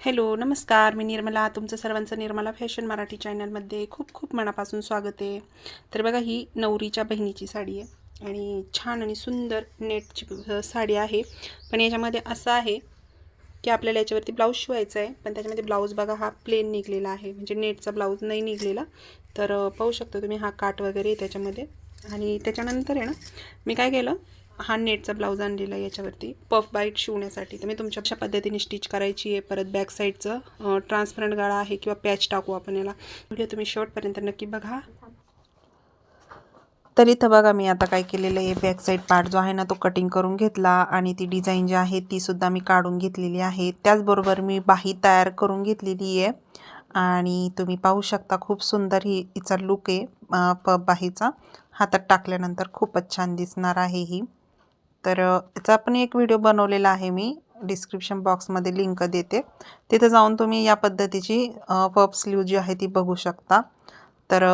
Hello नमस्कार. मी निर्मला. तुमचं सर्वांचं निर्मला फॅशन मराठी चॅनलमध्ये खूप खूप मनापासून स्वागत आहे. तर बघा ही नवरीच्या बहिणीची साडी आहे आणि छान आणि सुंदर नेटची साडी आहे. पण याच्यामध्ये असं आहे की आपल्याला याच्यावरती ब्लाऊज शिवायचा आहे पण त्याच्यामध्ये ब्लाऊज बघा हा प्लेन निघलेला आहे. म्हणजे नेटचा ब्लाऊज नाही निघलेला. तर पाहू शकता तुम्ही हा काट वगैरे आहे त्याच्यामध्ये. आणि त्याच्यानंतर आहे ना मी काय केलं हा नेटचा ब्लाऊज आणलेला आहे याच्यावरती. पफ बाईट शिवण्यासाठी. तर मी तुमच्या अशा पद्धतीने स्टिच करायची आहे. परत बॅक साईडचं ट्रान्सपरंट गाळा आहे किंवा पॅच टाकू आपण याला. व्हिडिओ तुम्ही शेवटपर्यंत नक्की बघा. तर इथं बघा मी आता काय केलेलं आहे. बॅक साईड पार्ट जो आहे ना तो कटिंग करून घेतला आणि ती डिझाईन जी आहे ती सुद्धा मी काढून घेतलेली आहे. त्याचबरोबर मी बाही तयार करून घेतलेली आहे. आणि तुम्ही पाहू शकता खूप सुंदर ही हिचा लुक आहे पब बाहीचा. हातात टाकल्यानंतर खूपच छान दिसणार आहे ही. तर याचा पण एक व्हिडिओ बनवलेला आहे मी. डिस्क्रिप्शन बॉक्समध्ये लिंक देते. तिथं जाऊन तुम्ही या पद्धतीची पप स्लीव जी आहे ती बघू शकता. तर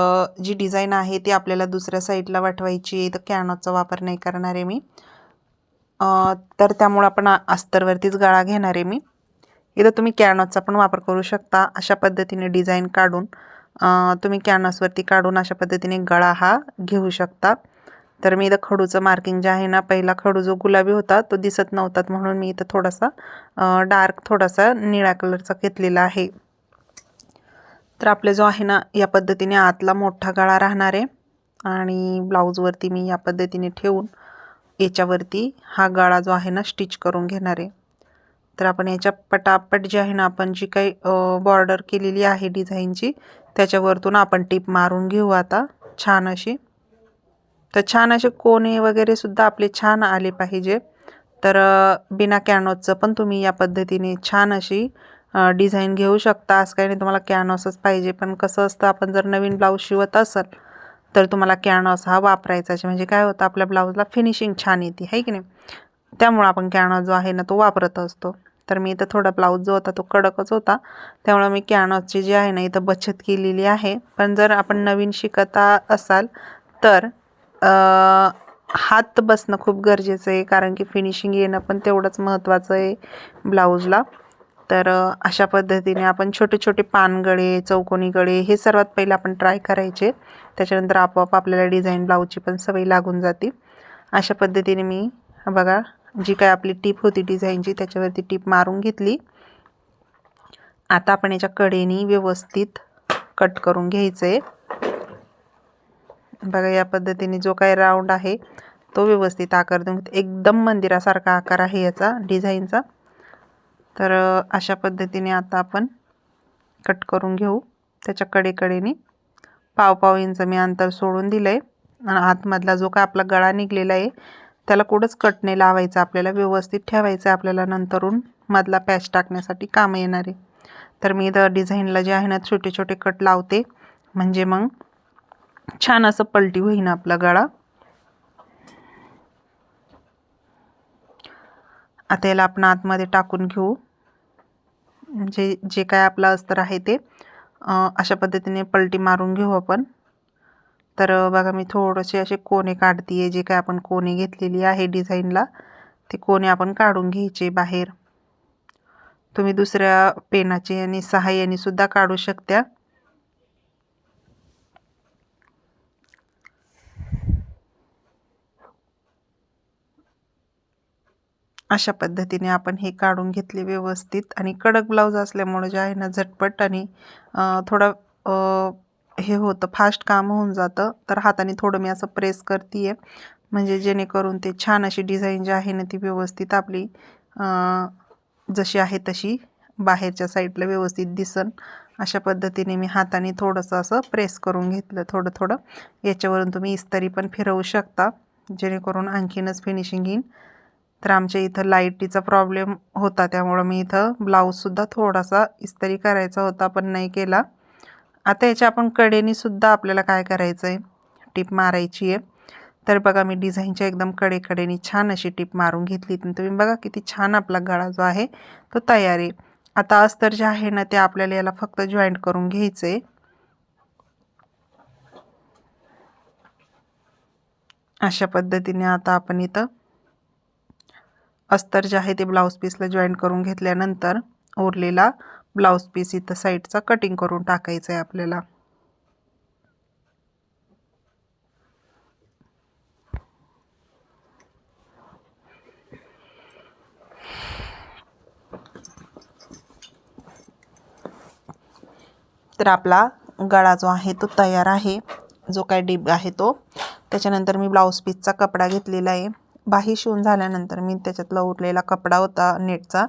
जी डिझाईन आहे ती आपल्याला दुसऱ्या साईडला वाटवायची आहे. तर कॅनॉचा वापर नाही करणार आहे मी. तर त्यामुळं आपण अस्तरवरतीच गळा घेणार आहे मी. इथं तुम्ही कॅनॉसचा पण वापर करू शकता. अशा पद्धतीने डिझाईन काढून तुम्ही कॅनॉसवरती काढून अशा पद्धतीने गळा हा घेऊ शकता. तर मी इथं खडूचं मार्किंग जे आहे ना पहिला खडू जो गुलाबी होता तो दिसत नव्हता. म्हणून मी इथं थोडासा डार्क थोडासा निळ्या कलरचा घेतलेला आहे. तर आपला जो आहे ना या पद्धतीने आतला मोठा गळा राहणार आहे. आणि ब्लाऊजवरती मी या पद्धतीने ठेवून याच्यावरती हा गळा जो आहे ना स्टिच करून घेणार आहे. तर आपण याच्या पटापट जी आहे ना आपण जी काही बॉर्डर केलेली आहे डिझाईनची त्याच्यावरतून आपण टीप मारून घेऊ आता छान अशी. तर छान असे कोणे वगैरे सुद्धा आपले छान आले पाहिजे. तर बिना कॅनॉसचं पण तुम्ही या पद्धतीने छान अशी डिझाईन घेऊ शकता. असं काही नाही तुम्हाला कॅनॉसच पाहिजे. पण कसं असतं आपण जर नवीन ब्लाऊज शिवत असाल तर तुम्हाला कॅनॉस हा वापरायचा म्हणजे काय होतं आपल्या ब्लाऊजला फिनिशिंग छान येते आहे की नाही? त्यामुळं आपण कॅनॉस जो आहे ना तो वापरत असतो. तर मी इथं थोडा ब्लाऊज जो होता तो कडकच होता. त्यामुळं मी कॅनॉसची जी आहे ना इथं बचत केलेली आहे. पण जर आपण नवीन शिकता असाल तर हात बसणं खूप गरजेचं आहे कारण की फिनिशिंग येणं पण तेवढंच महत्त्वाचं आहे ब्लाऊजला तर अशा पद्धतीने आपण छोटे छोटे पानगळे चौकोनी गळे हे सर्वात पहिलं आपण ट्राय करायचे. त्याच्यानंतर आपोआप आपल्याला डिझाईन ब्लाऊजची पण सवय लागून जाते. अशा पद्धतीने मी बघा जी काय आपली टीप होती डिझाईनची त्याच्यावरती टीप मारून घेतली. आता आपण याच्या कडेनी व्यवस्थित कट करून घ्यायचं आहे बघा या पद्धतीने जो काही राऊंड आहे तो व्यवस्थित आकार देऊन एकदम मंदिरासारखा आकार आहे याचा डिझाईनचा तर अशा पद्धतीने आता आपण कट करून घेऊ. त्याच्या कडेकडेने पाव पाव इंच मी अंतर सोडून दिलं आहे आणि आतमधला जो काय आपला गळा निघलेला आहे त्याला कुठंच कट नाही लावायचं. आपल्याला व्यवस्थित ठेवायचं आहे आपल्याला नंतरून. मधला पॅच टाकण्यासाठी कामं येणार आहे. तर मी इथं डिझाईनला जे आहे ना छोटे छोटे कट लावते. म्हणजे मग छान असं पलटी होईन आपला गळा. आता याला आपण आतमध्ये टाकून घेऊ. म्हणजे जे काय आपलं अस्तर आहे ते अशा पद्धतीने पलटी मारून घेऊ आपण. तर बघा मी थोडेसे असे कोणे काढते आहे जे काय आपण कोणे घेतलेली आहे डिझाईनला ते कोणे आपण काढून घ्यायचे बाहेर. तुम्ही दुसऱ्या पेनाचे आणि सहाय्याने सुद्धा काढू शकता अशा पद्धतीने आपण हे काढून घेतले व्यवस्थित. आणि कडक ब्लाऊज असल्यामुळे जे आहे ना झटपट आणि थोडा थोडं हे होतं फास्ट काम होऊन जातं. तर हाताने थोडं मी असं प्रेस करते आहे म्हणजे जेणेकरून ते छान अशी डिझाईन जी आहे ना ती व्यवस्थित आपली जशी आहे तशी बाहेरच्या साईडला व्यवस्थित दिसन. अशा पद्धतीने मी हाताने थोडंसं असं प्रेस करून घेतलं थोडं थोडं याच्यावरून तुम्ही इस्तरी पण फिरवू शकता. जेणेकरून आणखीनच फिनिशिंग येईन. तर आमच्या इथं लाईटीचा प्रॉब्लेम होता त्यामुळं मी इथं ब्लाऊजसुद्धा थोडासा इस्त्री करायचा होता पण नाही केला. आता याच्या आपण कडेनीसुद्धा आपल्याला काय करायचं आहे टिप मारायची आहे. तर बघा मी डिझाईनच्या एकदम कडेकडेनी छान अशी टिप मारून घेतली. तर तुम्ही बघा किती छान आपला गळा जो आहे तो तयार आहे. आता अस्तर जे आहे ना ते आपल्याला याला फक्त जॉईंट करून घ्यायचं आहे अशा पद्धतीने आता आपण इथं अस्तर जे आहे ते ब्लाऊज पीसला जॉईन करून घेतल्यानंतर उरलेला ब्लाऊज पीस इथं साईडचा कटिंग करून टाकायचा आहे आपल्याला. तर आपला गळा जो आहे तो तयार आहे. जो काय डीप आहे तो. त्याच्यानंतर मी ब्लाऊज पीसचा कपडा घेतलेला आहे. बाही शिवून झाल्यानंतर मी त्याच्यातला उरलेला कपडा होता नेटचा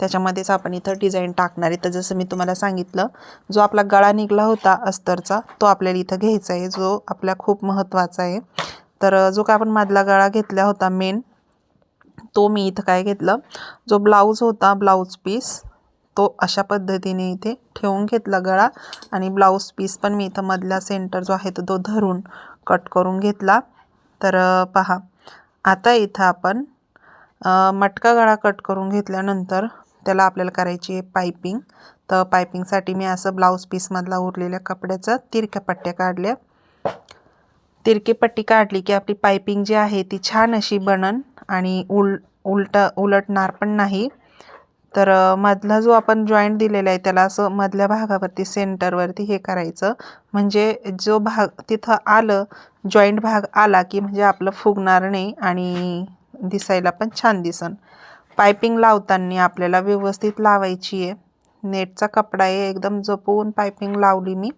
त्याच्यामध्येच आपण इथं डिझाईन टाकणार आहे. तर जसं मी तुम्हाला सांगितलं जो आपला गळा निघला होता अस्तरचा तो आपल्याला इथं घ्यायचा आहे जो आपल्या खूप महत्त्वाचा आहे. तर जो काय आपण मधला गळा घेतला होता मेन तो मी इथं काय घेतलं? जो ब्लाऊज होता ब्लाऊज पीस तो अशा पद्धतीने इथे ठेवून घेतला गळा आणि ब्लाऊज पीस पण मी इथं मधला सेंटर जो आहे तो तो धरून कट करून घेतला. तर पहा आता इथं आपण मटका गळा कट करून घेतल्यानंतर त्याला आपल्याला करायची आहे पायपिंग. तर पायपिंगसाठी मी असं ब्लाऊज पीसमधला उरलेल्या कपड्याचा तिरक्या पट्ट्या काढल्या. तिरकी पट्टी काढली की आपली पायपिंग जी आहे ती छान अशी बनन आणि उल उलट उलटणार पण नाही. तर मधला जो आपण जॉईंट दिलेला आहे त्याला असं मधल्या भागावरती सेंटरवरती हे करायचं. म्हणजे जो भाग तिथं आलं जॉईंट भाग आला की म्हणजे आपलं फुगणार नाही आणि दिसायला पण छान दिसन. पायपिंग लावताना आपल्याला व्यवस्थित लावायची आहे. नेटचा कपडा आहे एकदम जपवून पायपिंग लावली मी.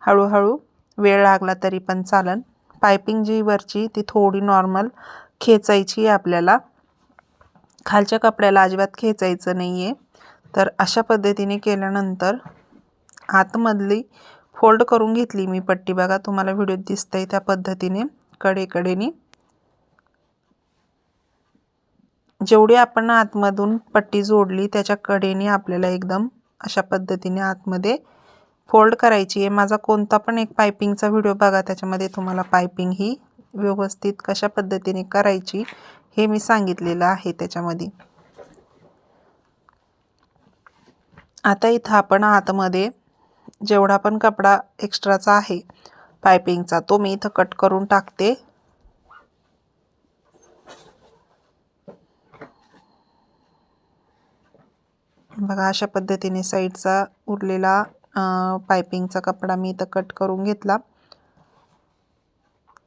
हळूहळू वेळ लागला तरी पण चालन. पायपिंग जी वरची ती थोडी नॉर्मल खेचायची आहे आपल्याला. खालच्या कपड्याला अजिबात खेचायचं नाही आहे तर अशा पद्धतीने केल्यानंतर आतमधली फोल्ड करून घेतली मी पट्टी. बघा तुम्हाला व्हिडिओ आहे त्या पद्धतीने कडेकडेने. जेवढी आपण आतमधून पट्टी जोडली त्याच्या कडेने आपल्याला एकदम अशा पद्धतीने आतमध्ये फोल्ड करायची आहे. माझा कोणता पण एक पायपिंगचा व्हिडिओ बघा त्याच्यामध्ये तुम्हाला पायपिंग ही व्यवस्थित कशा पद्धतीने करायची हे मी सांगितलेलं आहे त्याच्यामध्ये. आता इथं आपण आतमध्ये जेवढा पण कपडा एक्स्ट्राचा आहे पायपिंगचा तो मी इथं कट करून टाकते. बघा अशा पद्धतीने साईडचा उरलेला पायपिंगचा कपडा मी इथं कट करून घेतला.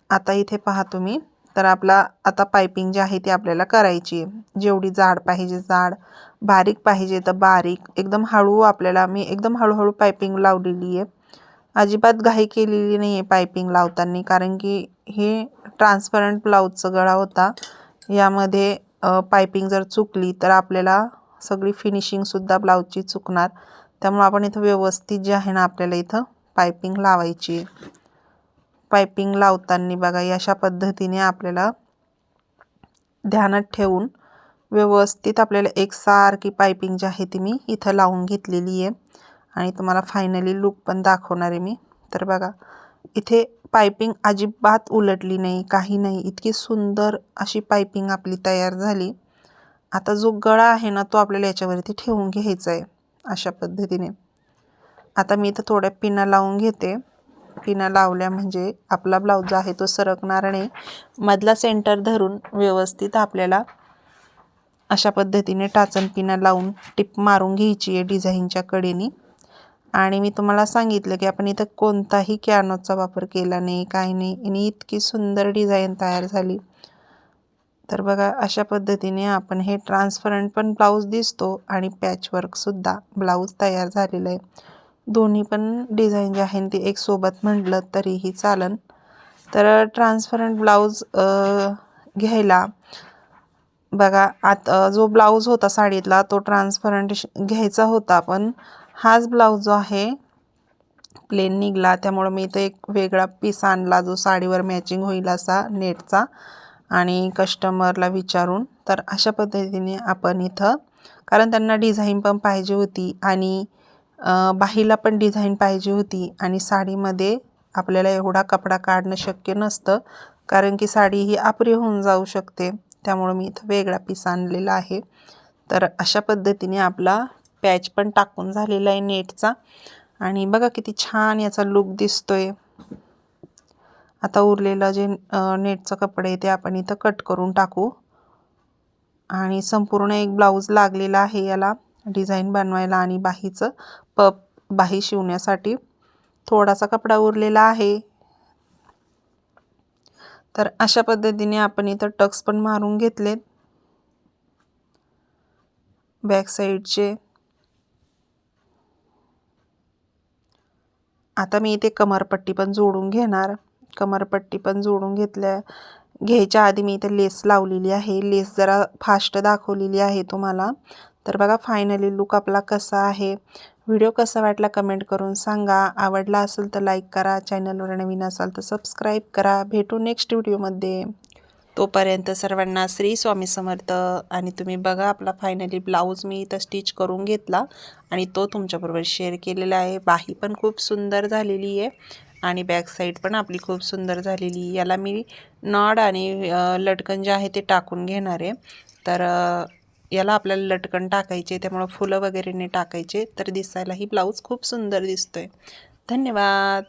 आता इथे पहा तुम्ही. तर आपला आता पायपिंग जी आहे ती आपल्याला करायची आहे. जेवढी जाड पाहिजे जाड बारीक पाहिजे तर बारीक. एकदम हळू आपल्याला मी एकदम हळूहळू पायपिंग लावलेली आहे. अजिबात घाई केलेली नाही आहे पायपिंग लावताना कारण की हे ट्रान्सपरंट ब्लाऊजचा गळा होता. यामध्ये पायपिंग जर चुकली तर आपल्याला सगळी फिनिशिंगसुद्धा ब्लाऊजची चुकणार. त्यामुळे आपण इथं व्यवस्थित जे आहे ना आपल्याला इथं पायपिंग लावायची आहे. पायपिंग लावताना बघा अशा पद्धतीने आपल्याला ध्यानात ठेवून व्यवस्थित आपल्याला एकसारखी पायपिंग जी आहे ती मी इथं लावून घेतलेली आहे. आणि तुम्हाला फायनली लुक पण दाखवणार आहे मी. तर बघा इथे पायपिंग अजिबात उलटली नाही काही नाही. इतकी सुंदर अशी पायपिंग आपली तयार झाली. आता जो गळा आहे ना तो आपल्याला याच्यावरती ठेवून घ्यायचा आहे अशा पद्धतीने. आता मी इथं थोड्या पिना लावून घेते. पिना लावल्या म्हणजे आपला ब्लाऊज आहे तो सरकणार नाही मधला सेंटर धरून व्यवस्थित आपल्याला अशा पद्धतीने टाचन पिना लावून टिप मारून घ्यायची आहे डिझाईनच्या कडेने. आणि मी तुम्हाला सांगितलं की आपण इथं कोणताही कॅनोचा वापर केला नाही काही नाही. आणि इतकी सुंदर डिझाईन तयार झाली. तर बघा अशा पद्धतीने आपण हे ट्रान्सपरंट पण ब्लाऊज दिसतो आणि पॅचवर्कसुद्धा ब्लाऊज तयार झालेलं आहे. दोन्ही पण डिझाईन जे आहे ते एक सोबत म्हटलं तरीही चालन. तर ट्रान्सपरंट ब्लाऊज घ्यायला. बघा आत जो ब्लाऊज होता साडीतला तो ट्रान्सपरंट घ्यायचा होता पण हाच ब्लाऊज जो आहे प्लेन निघला. त्यामुळं मी इथं एक वेगळा पीस आणला जो साडीवर मॅचिंग होईल असा नेटचा आणि कस्टमरला विचारून तर अशा पद्धतीने आपण इथं कारण त्यांना डिझाईन पण पाहिजे होती. आणि बाहीला पण डिझाईन पाहिजे होती आणि साडीमध्ये आपल्याला एवढा कपडा काढणं शक्य नसतं कारण की साडी ही आपरी होऊन जाऊ शकते. त्यामुळं मी इथं वेगळा पीस आणलेला आहे. तर अशा पद्धतीने आपला पॅच पण टाकून झालेला आहे नेटचा. आणि बघा किती छान याचा लुक दिसतोय. आता उरलेलं जे नेटचं कपडे आहे ते आपण इथं कट करून टाकू. आणि संपूर्ण एक ब्लाऊज लागलेला आहे याला. डिझाईन बनवायला आणि बाहीचं पप बाही शिवण्यासाठी थोडासा कपडा उरलेला आहे. तर अशा पद्धतीने आपण इथं टक्स पण मारून घेतलेत. बॅक साईडचे. आता मी इथे कमरपट्टी पण जोडून घेणार. कमरपट्टी पण जोडून घेतल्या घ्यायच्या आधी मी इथे लेस लावलेली आहे. लेस जरा फास्ट दाखवलेली आहे तुम्हाला. तर बघा फायनली लुक आपला कसा आहे. व्हिडिओ कसा वाटला कमेंट करून सांगा. आवडला असेल तर लाईक करा. चॅनलवर नवीन असाल तर सबस्क्राईब करा. भेटू नेक्स्ट व्हिडिओमध्ये तोपर्यंत सर्वांना श्री स्वामी समर्थ. आणि तुम्ही बघा आपला फायनली ब्लाऊज मी इथं स्टिच करून घेतला. आणि तो तुमच्याबरोबर शेअर केलेला आहे. बाही पण खूप सुंदर झालेली आहे. आणि बॅक साईड पण आपली खूप सुंदर झालेली याला मी नॉड आणि लटकन जे आहे ते टाकून घेणार आहे. तर याला आपल्याला लटकन टाकायचे त्यामुळं फुलं वगैरेने टाकायचे तर दिसायलाही ब्लाऊज खूप सुंदर दिसतोय. धन्यवाद!